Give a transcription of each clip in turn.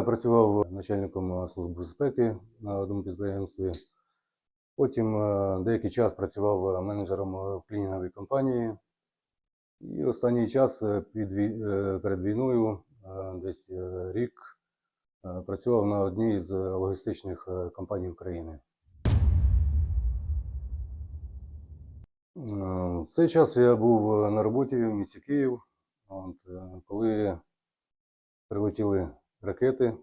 я працював начальником служби безпеки на одному підприємстві. Потім е, деякий час працював менеджером в клінінговій компанії. І останній час е, під, е, перед війною, е, десь е, рік, е, працював на одній з логістичних е, компаній України. Е, В цей час я був е, на роботі в місті Київ, от, е, коли прилетіли ракети. Е,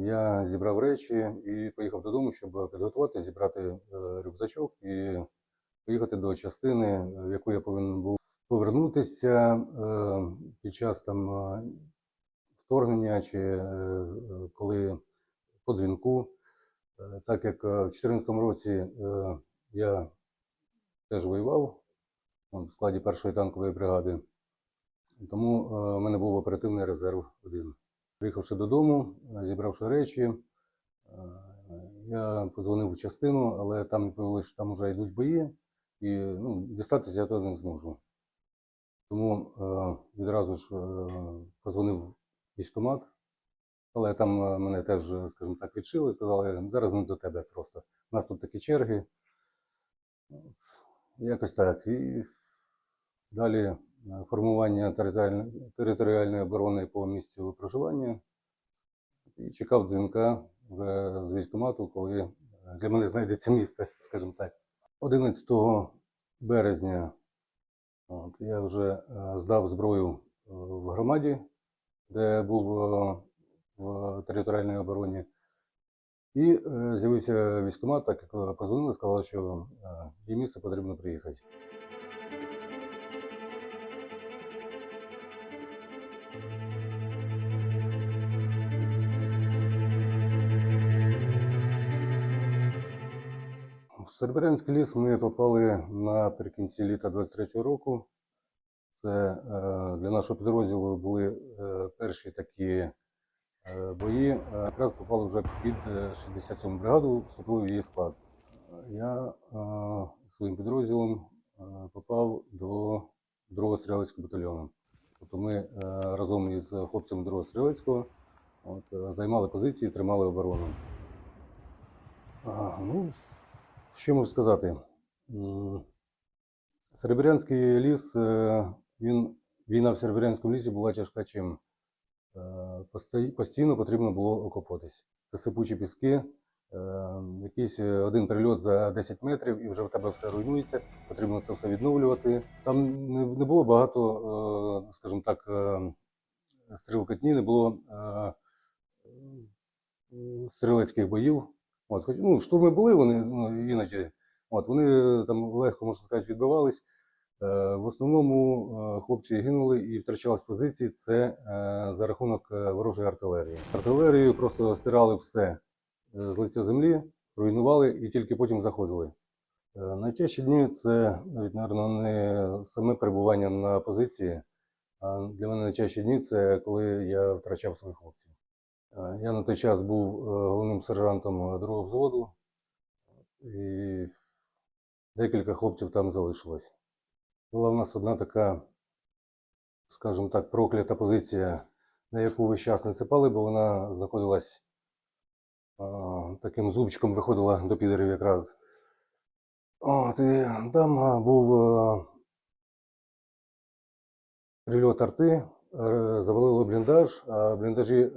Я зібрав речі і поїхав додому, щоб підготувати, зібрати е, рюкзачок і поїхати до частини, в яку я повинен був повернутися е, під час там е, вторгнення чи е, коли по дзвінку. Е, Так як в 2014 році я теж воював в складі першої танкової бригади, тому е, в мене був оперативний резерв один. Приїхавши додому, е, зібравши речі, е, я подзвонив в частину, але там відповіли, що там вже йдуть бої, і ну, дістатися я туди не зможу. Тому е, відразу ж е, позвонив військкомат, але там мене теж, скажімо так, відшили, сказали, зараз не до тебе просто. У нас тут такі черги. Якось так. І далі формування територіальної, оборони по місцю проживання. І чекав дзвінка з військкомату, коли е, для мене знайдеться місце, скажімо так. 11 березня от, я вже е, здав зброю е, в громаді, де був е, в територіальній обороні. І е, з'явився військкомат, так як позвонили, сказали, що е, є місце потрібно приїхати. Серебрянський ліс ми попали наприкінці літа 23-го року. Це е, для нашого підрозділу були е, перші такі е, бої. Якраз попали вже під е, 67 бригаду, вступили в її склад. Я своїм підрозділом попав до 2-го стрілецького батальйону. Тобто ми разом із хлопцями 2-го стрілецького от, займали позиції, тримали оборону. Ну, що можу сказати? Серебрянський ліс, е, він, війна в Серебрянському лісі була тяжка чим. Е, Постійно потрібно було окопатись. Це сипучі піски, е, якийсь один прильот за 10 метрів, і вже в тебе все руйнується, потрібно це все відновлювати. Там не, було багато, скажімо так, стрілкотні, не було стрілецьких боїв. От, хоч, ну, штурми були вони ну, іноді. От, вони там легко, можна сказати, відбивались. Е, в основному е, хлопці гинули і втрачались позиції. Це е, за рахунок е, ворожої артилерії. Артилерією просто стирали все е, з лиця землі, руйнували і тільки потім заходили. Е, Найтяжчі дні це навіть, мабуть, не саме перебування на позиції, а для мене найтяжчі дні це коли я втрачав своїх хлопців. Е, Я на той час був е, головним сержантом е, другого взводу, і декілька хлопців там залишилось. Була в нас одна така, скажімо так, проклята позиція, на яку весь час не сипали, бо вона знаходилась таким зубчиком, виходила до підерів якраз. От, і там був прильот арти, завалило бліндаж, а бліндажі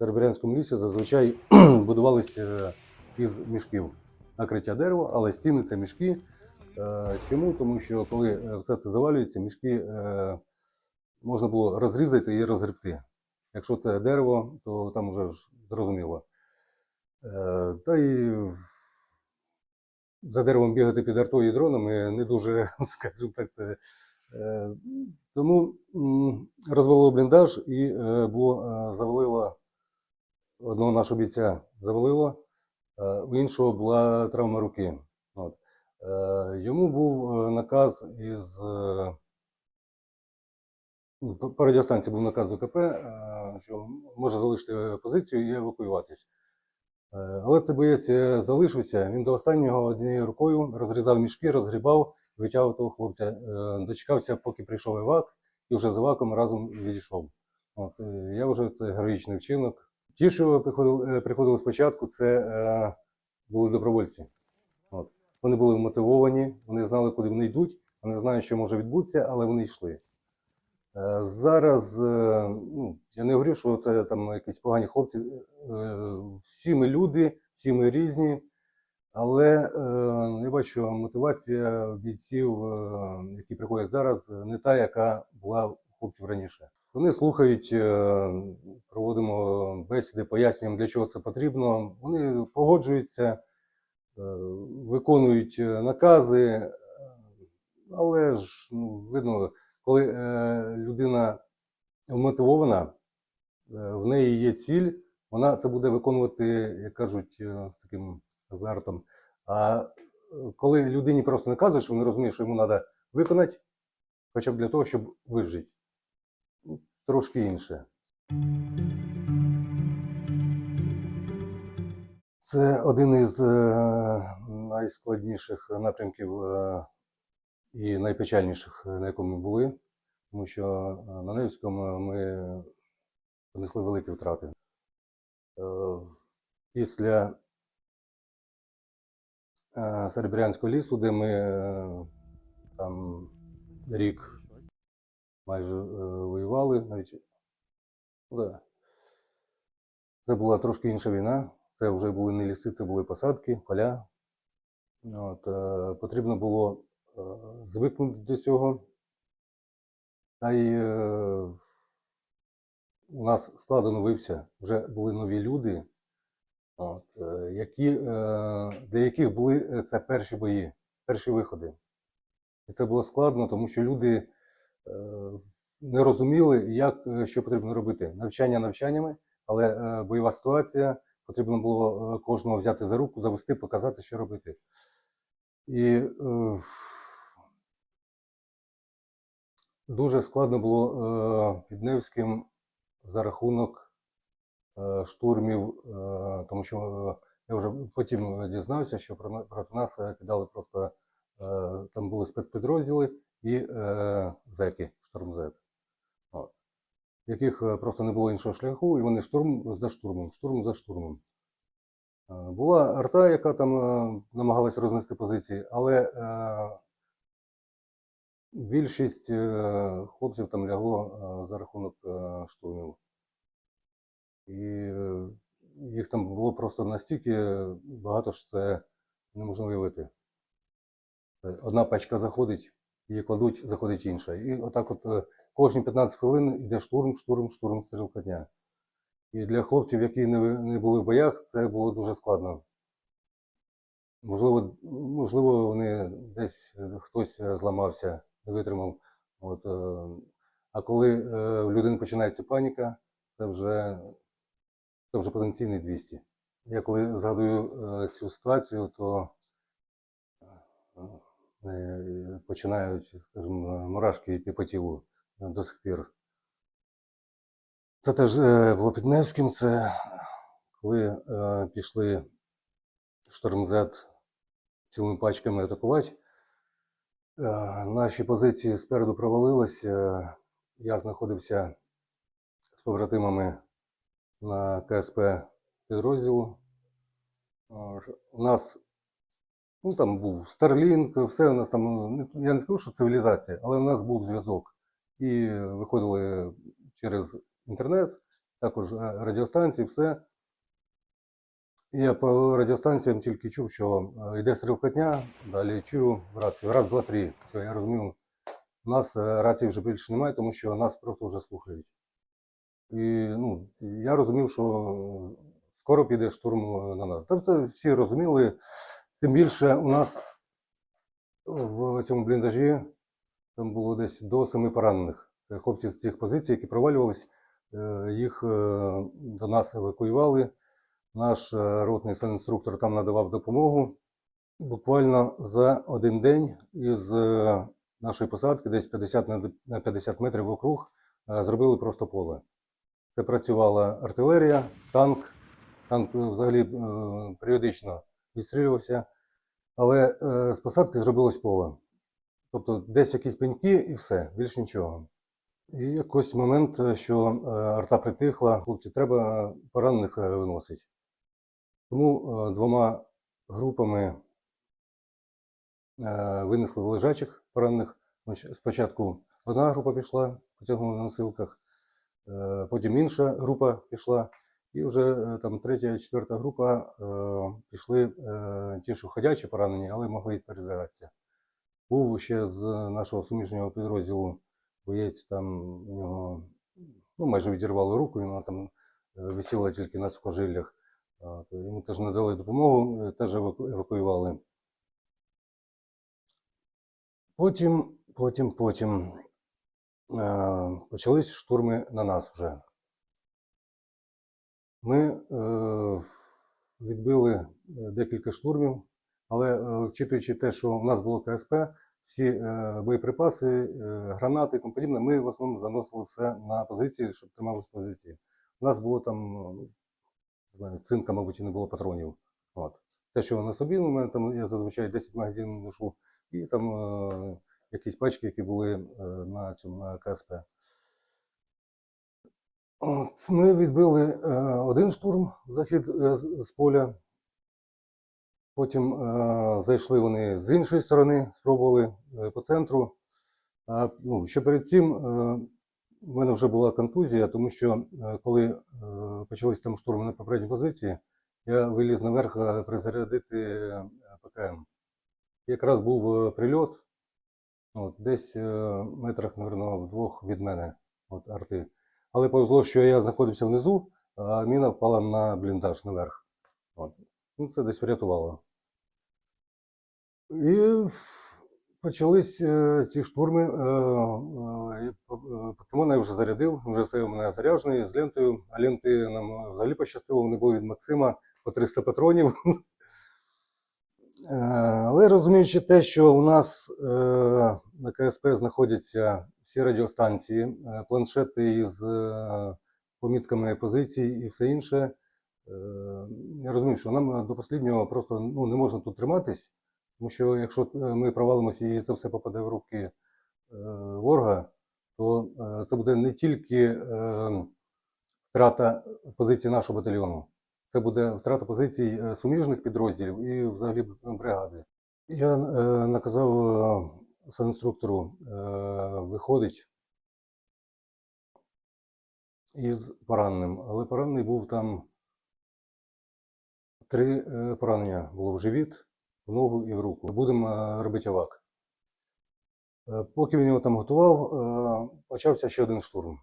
Серебрянському лісі зазвичай будувалися із мішків. Накриття дерева, але стіни це мішки. Е, Чому? Тому що коли е, все це завалюється, мішки е, можна було розрізати і розгребти. Якщо це дерево, то там вже ж зрозуміло. Е, Та і за деревом бігати під артою і дронами не дуже, скажімо так, це. е, Тому м, розвалило бліндаж і е, було е, завалило одного нашого бійця завалило, е, у іншого була травма руки. От. Е, Йому був е, наказ із е, ну, по- радіостанції був наказ до КП, е, що може залишити позицію і евакуюватись. Е, Але цей боєць е, залишився. Він до останнього однією рукою розрізав мішки, розгрібав, витягав того хлопця. Е, Дочекався, поки прийшов евак, і вже з Аваком разом відійшов. От, е, я вже це героїчний вчинок. Ті, що приходили, е, приходили спочатку, це е, були добровольці. От. Вони були мотивовані, вони знали, куди вони йдуть, вони знають, що може відбутися, але вони йшли. Е, Зараз е, ну, я не говорю, що це там якісь погані хлопці. Е, Всі ми люди, всі ми різні, але е, я бачу, що мотивація бійців, е, які приходять зараз, не та, яка була у хлопців раніше. Вони слухають, е, проводимо бесіди, пояснюємо, для чого це потрібно. Вони погоджуються, е, виконують е, накази, але ж ну, видно, коли людина мотивована, е, в неї є ціль, вона це буде виконувати, як кажуть, з таким азартом. А коли людині просто наказуєш, він розуміє, що йому треба виконати, хоча б для того, щоб вижити. Трошки інше. Це один із е, найскладніших напрямків е, і найпечальніших, на якому ми були, тому що е, на Невському ми понесли великі втрати. Після Серебрянського лісу, де ми там рік майже е, воювали, навіть ну, да. це була трошки інша війна. Це вже були не ліси, це були посадки, поля. От, е, потрібно було е, звикнути до цього. Та й е, у нас склад оновився, вже були нові люди, от, е, які, е, для яких були е, це перші бої, перші виходи. І це було складно, тому що люди не розуміли, як, е, що потрібно робити. Навчання навчаннями, але е, бойова ситуація, потрібно було е, кожного взяти за руку, завести, показати, що робити. І е, дуже складно було е, під Невським за рахунок е, штурмів, е, тому що е, я вже потім дізнався, що проти нас е, кидали просто е, там були спецпідрозділи і е, зеки, штурмзет, От. яких е, просто не було іншого шляху, і вони штурм за штурмом, штурм за штурмом. Е, Була арта, яка там е, намагалась рознести позиції, але е, більшість е, хлопців там лягло е, за рахунок е, штурмів. І е, їх там було просто настільки багато, що це неможна уявити. Е, Одна пачка заходить, її кладуть, заходить інша. І отак от е, кожні 15 хвилин йде штурм, штурм, штурм, стрілка дня. І для хлопців, які не, не були в боях, це було дуже складно. Можливо, можливо, вони десь е, хтось е, зламався, не витримав. От, а коли в людини починається паніка, це вже, це вже потенційний 200. Я коли згадую цю ситуацію, то починають, скажімо, мурашки йти по тілу е, до сих пір. Це теж е, було під Невським, це коли е, пішли штормзет цілими пачками атакувати. Е, Наші позиції спереду провалились. е, Я знаходився з побратимами на КСП підрозділу. Е, У нас ну, там був Starlink, все у нас там, ну, я не скажу, що цивілізація, але у нас був зв'язок. І виходили через інтернет, також е, радіостанції, все. Я по радіостанціям тільки чув, що е, йде стрілкотня, далі чую рацію. Раз, два, три. Все, я розумів. У нас е, рації вже більше немає, тому що нас просто вже слухають. І ну, я розумів, що скоро піде штурм на нас. Це всі розуміли. Тим більше у нас в цьому бліндажі там було десь до семи поранених. Це хлопці з цих позицій, які провалювались, е, їх е, до нас евакуювали. Наш е, ротний санінструктор там надавав допомогу. Буквально за один день із нашої посадки, десь 50 на- на 50 метрів округ, е, зробили просто поле. Це працювала артилерія, танк. Танк взагалі періодично відстрілювався, але е, з посадки зробилось поле. Тобто десь якісь пеньки і все, більше нічого. І якось момент, е, що е, арта притихла, хлопці, треба поранених е, виносити. Тому е, двома групами е, винесли лежачих поранених. Спочатку одна група пішла, потягнули на носилках, е, потім інша група пішла, і вже е, там третя, четверта група е, пішли е, ті, що ходячі поранені, але могли передвигатися. Був ще з нашого суміжнього підрозділу боєць, там у нього ну, майже відірвало руку, вона там е, висіла тільки на сухожиллях. Йому теж надали допомогу, е, теж евакуювали. Потім, потім, потім е, почались штурми на нас вже. Ми е, відбили е, декілька штурмів, але е, вчитуючи те, що в нас було КСП, всі боєприпаси, гранати і тому подібне, ми в основному заносили все на позиції, щоб трималися позиції. У нас було там, не знаю, цинка, мабуть, і не було патронів. От. Те, що на собі, у мене там я зазвичай 10 магазинів ношу, і там е, якісь пачки, які були на цьому на КСП. От, ми відбили е, один штурм захід е, з, поля. Потім е, зайшли вони з іншої сторони, спробували по центру. А, ну, ще перед цим в мене вже була контузія, тому що коли почалися там штурми на попередній позиції, я виліз наверх призарядити ПКМ. Якраз був прильот, от, десь метрах, мабуть, вдвох від мене, от, арти. Але повезло, що я знаходився внизу, а міна впала на бліндаж наверх. Ну, це десь врятувало. І почались е, ці штурми. Е, е, е, Покемона я вже зарядив, вже стояв мене заряджений з лентою, а ленти нам взагалі пощастило, вони були від Максима по 300 патронів. Е, Але розуміючи те, що у нас е, на КСП знаходяться всі радіостанції, е, планшети із помітками позицій і все інше, я розумію, що нам до останнього просто ну, не можна тут триматись, тому що якщо ми провалимося і це все попаде в руки ворога, то це буде не тільки втрата позиції нашого батальйону, це буде втрата позицій е, суміжних підрозділів і взагалі бригади. Я е, наказав е, санінструктору виходить із пораненим, але поранений був там три поранення було в живіт, в ногу і в руку. Будемо робити авак. Поки він його там готував, почався ще один штурм.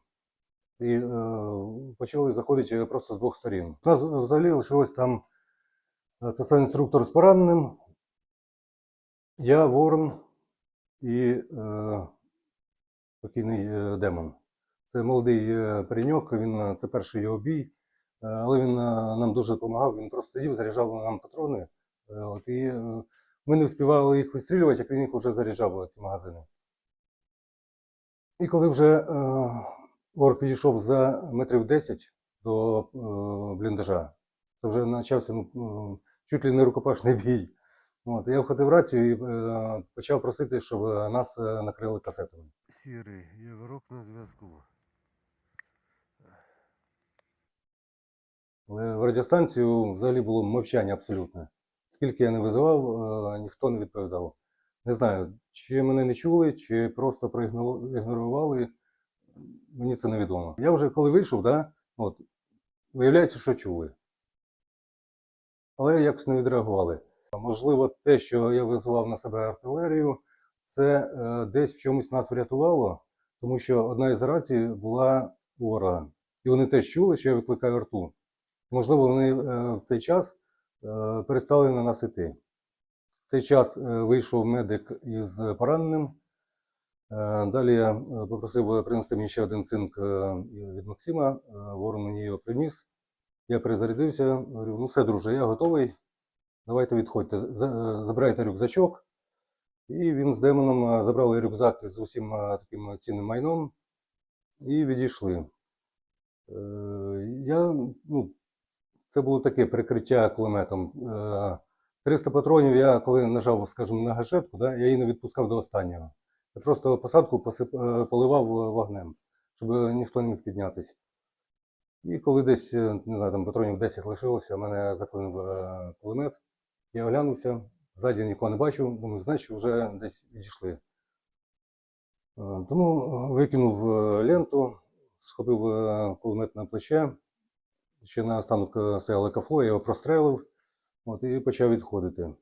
І е, почали заходити просто з двох сторін. У нас взагалі лишилось там е, це сам інструктор з пораненим, я Ворон і е, покійний е, демон. Це молодий е, пареньок, він е, це перший його бій, е, але він е, нам дуже допомагав. Він просто сидів, заряджав нам патрони. Е, От, і е, ми не встигали їх вистрілювати, як він їх вже заряджав е, ці магазини. І коли вже е, орк підійшов за метрів 10 до е, бліндажа, це вже почався ну, е, чуть ли не рукопашний бій. От, я входив в рацію і е, почав просити, щоб нас е, накрили касетами. Сірий, Єврок на зв'язку. Але в радіостанцію взагалі було мовчання абсолютне. Скільки я не визивав, е, ніхто не відповідав. Не знаю, чи мене не чули, чи просто проігнорували. Мені це невідомо. Я вже коли вийшов, да, от, виявляється, що чули. Але якось не відреагували. Можливо, те, що я визивав на себе артилерію, це е, десь в чомусь нас врятувало, тому що одна із рацій була ворога. І вони теж чули, що я викликаю арту. Можливо, вони е, в цей час е, перестали на нас іти. В цей час е, вийшов медик із пораненим. Е, Далі я е, попросив принести мені ще один цинк е, від Максима. Ворон мені його приніс. Я перезарядився. Говорю, ну все, друже, я готовий. Давайте відходьте. Забирайте рюкзачок. І він з демоном забрали рюкзак з усім таким цінним майном і відійшли. Я, ну, це було таке прикриття кулеметом. Е, 300 патронів я, коли нажав, скажімо, на гашетку, да, я її не відпускав до останнього. Просто посадку посип, е, поливав е, вогнем. щоб ніхто не міг піднятися. І коли десь, е, не знаю, там патронів 10 лишилося, в мене заклинив кулемет. Я оглянувся, ззаді нікого не бачу, думаю, значить, вже десь відійшли. Тому викинув ленту, схопив кулемет на плече. Ще на останок стояло кафло, я його прострелив от, і почав відходити.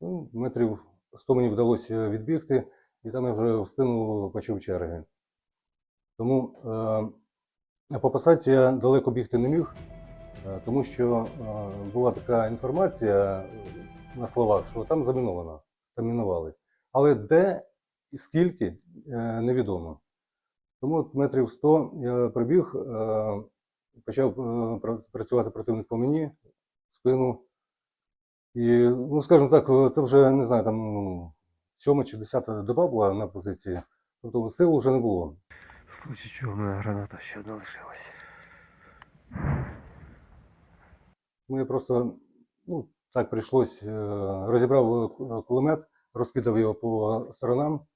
Ну, метрів 100 мені вдалося відбігти, і там я вже в спину почув черги. Тому е, по посадці я далеко бігти не міг, е, тому що е, була така інформація е, на словах, що там заміновано, там мінували. Але де і скільки е, невідомо. Тому от метрів 100 я прибіг, е, почав е, працювати противник по мені, в спину. І, ну, скажімо так, це вже не знаю, там ну, сьома чи десята доба була на позиції. Тобто сил вже не було. В случае чого в мене граната ще одна лишилась. Ну, просто ну, так прийшлось, е, розібрав е, кулемет, розкидав його по сторонам.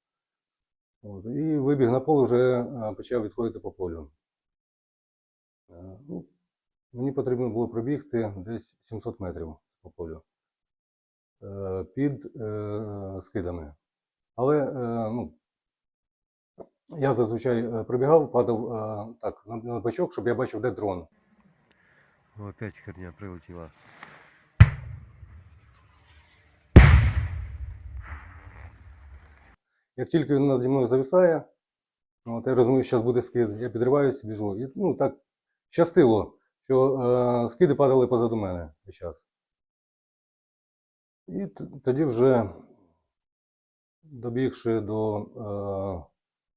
От, і вибіг на поле, вже е, почав відходити по полю. Ну, мені потрібно було пробігти десь 700 метрів по полю під е, скидами. Але е, ну, я зазвичай е, пробігав, падав е, так, на, на бачок, щоб я бачив, де дрон. Опять херня прилетіла. Як тільки він наді мною зависає, от, я розумію, що зараз буде скид, я підриваюся, біжу. І, ну, так щастило, що е, скиди падали позаду мене весь час. І тоді вже, добігши до е,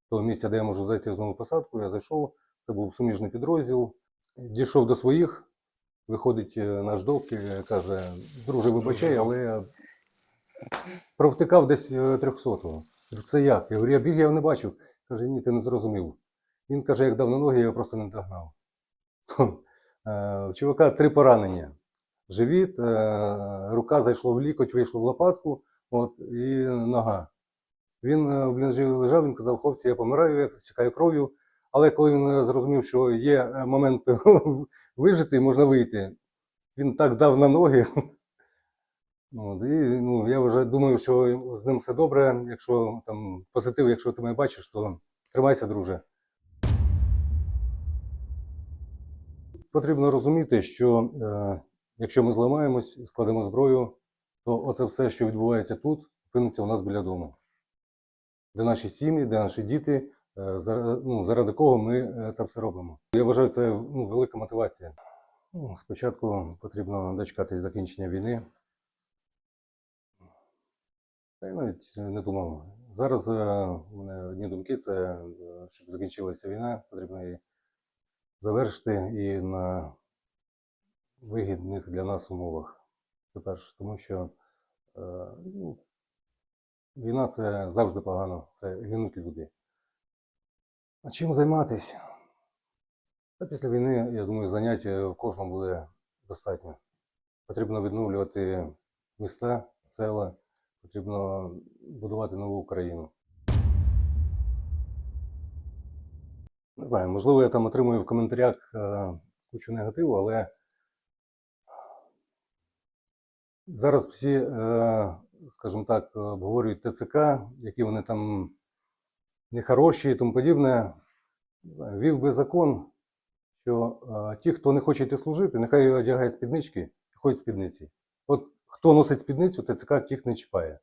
того місця, де я можу зайти знову в посадку, я зайшов. Це був суміжний підрозділ. Дійшов до своїх, виходить е, наш док і каже: друже, вибачай, але я провтикав десь 300-го. Це як? Я говорю, я біг, я не бачив. Каже, ні, ти не зрозумів. Він каже, як дав на ноги, я його просто не догнав. Е, У чувака три поранення. Живіт, е, рука зайшла в лікоть, вийшла в лопатку, от, і нога. Він е, в блінжі лежав, він казав, хлопці, я помираю, я стікаю кров'ю. Але коли він е, зрозумів, що є момент вижити, можна вийти, він так дав на ноги. От, і ну, я вже думаю, що з ним все добре. Якщо там позитив, якщо ти мене бачиш, то тримайся, друже. Потрібно розуміти, що якщо ми зламаємось і складемо зброю, то оце все, що відбувається тут, опиниться у нас біля дому. Де наші сім'ї, де наші діти, е, ну, заради кого ми е, це все робимо. Я вважаю, це ну, велика мотивація. Ну, спочатку потрібно дочекатись закінчення війни. Та й навіть не думав. Зараз е, у мене одні думки це щоб закінчилася війна, потрібно її завершити і на вигідних для нас умовах. Це перше, тому що е, ну, війна це завжди погано, це гинуть люди. А чим займатися? Та після війни, я думаю, заняття в кожному буде достатньо. Потрібно відновлювати міста, села, потрібно будувати нову Україну. Не знаю, можливо, я там отримую в коментарях е, кучу негативу, але зараз всі, е, скажімо так, обговорюють ТЦК, які вони там нехороші і тому подібне. Вів би закон, що е, ті, хто не хоче йти служити, нехай одягає спіднички і ходить спідниці. От хто носить спідницю, ТЦК тих не чіпає.